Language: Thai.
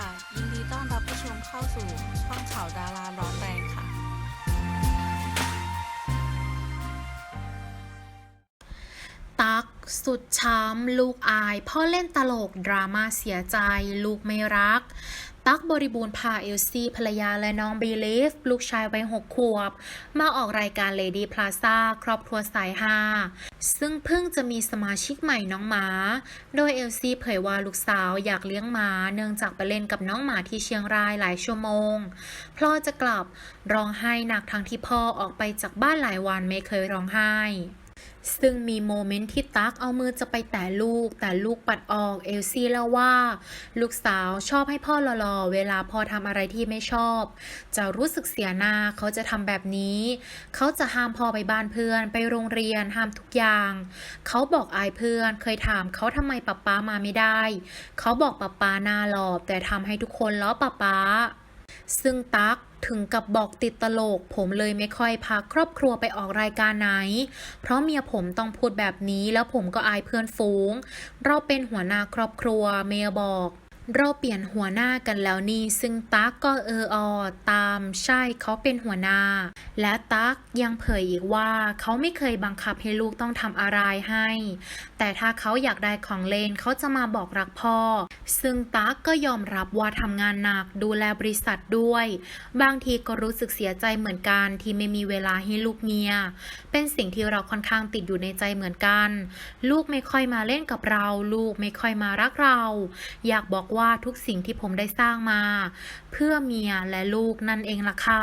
ค่ะ ยินดีต้อนรับผู้ชมเข้าสู่ช่องข่าวดาราร้อนแรงค่ะ ตักสุดช้ำลูกอาย พ่อเล่นตลก ดราม่าเสียใจ ลูกไม่รัก ตั๊กบริบูรณ์พาเอลซี่ภรรยาและน้องบีลีฟลูกชายวัยหกขวบ มาออกรายการ Lady Plaza ครอบครัวสายฮาซึ่งเพิ่งจะมีสมาชิกใหม่น้องหมา โดยเอลซี่เผยว่าลูกสาวอยากเลี้ยงหมาเนื่องจากไปเล่นกับน้องหมาที่เชียงรายหลายชั่วโมงพ่อจะกลับร้องไห้หนักทั้งที่พ่อออกไปจากบ้านหลายวันไม่เคยร้องไห้ ซึ่งมีโมเมนต์ที่ตั๊กเอามือจะไปแตะลูก แต่ลูกปัดออกเอลซี่เล่าว่า ลูกสาวชอบให้พ่อรอๆ เวลาพ่อทำอะไรที่ไม่ชอบ จะรู้สึกเสียหน้าเขาจะทำแบบนี้ เขาจะห้ามพ่อไปบ้านเพื่อน ไปโรงเรียนห้ามทุกอย่าง เขาบอกอายเพื่อนเคยถามเขาทำไมป๊าป๊ามาไม่ได้ เขาบอกป๊าป๊าหน้าหลอบแต่ทำให้ทุกคนล้อป๊าป๊าซึ่งตั๊ก ถึงกับบอกติดตลก ผมเลยไม่ค่อยพาครอบครัวไปออกรายการไหน เพราะเมียผมต้องพูดแบบนี้แล้วผมก็อายเพื่อนฝูง เราเป็นหัวหน้าครอบครัวเมียบอก เราเปลี่ยนหัวหน้ากันแล้วนี่ ซึ่งตั๊กก็เอออตามใช่เขาเป็นหัวหน้า และตั๊กยังเผยอีกว่าเขาไม่เคยบังคับให้ลูกต้องทำอะไรให้ แต่ถ้าเขาอยากได้ของเล่นเขาจะมาบอกรักพ่อ ซึ่งตั๊กก็ยอมรับว่าทำงานหนักดูแลบริษัทด้วย บางทีก็รู้สึกเสียใจเหมือนกันที่ไม่มีเวลาให้ลูกเมีย เป็นสิ่งที่เราค่อนข้างติดอยู่ในใจเหมือนกัน ลูกไม่ค่อยมาเล่นกับเรา ลูกไม่ค่อยมารักเรา อยากบอกว่าว่าทุกสิ่งที่ผมได้สร้างมา เพื่อเมียและลูกนั่นเองล่ะค่ะ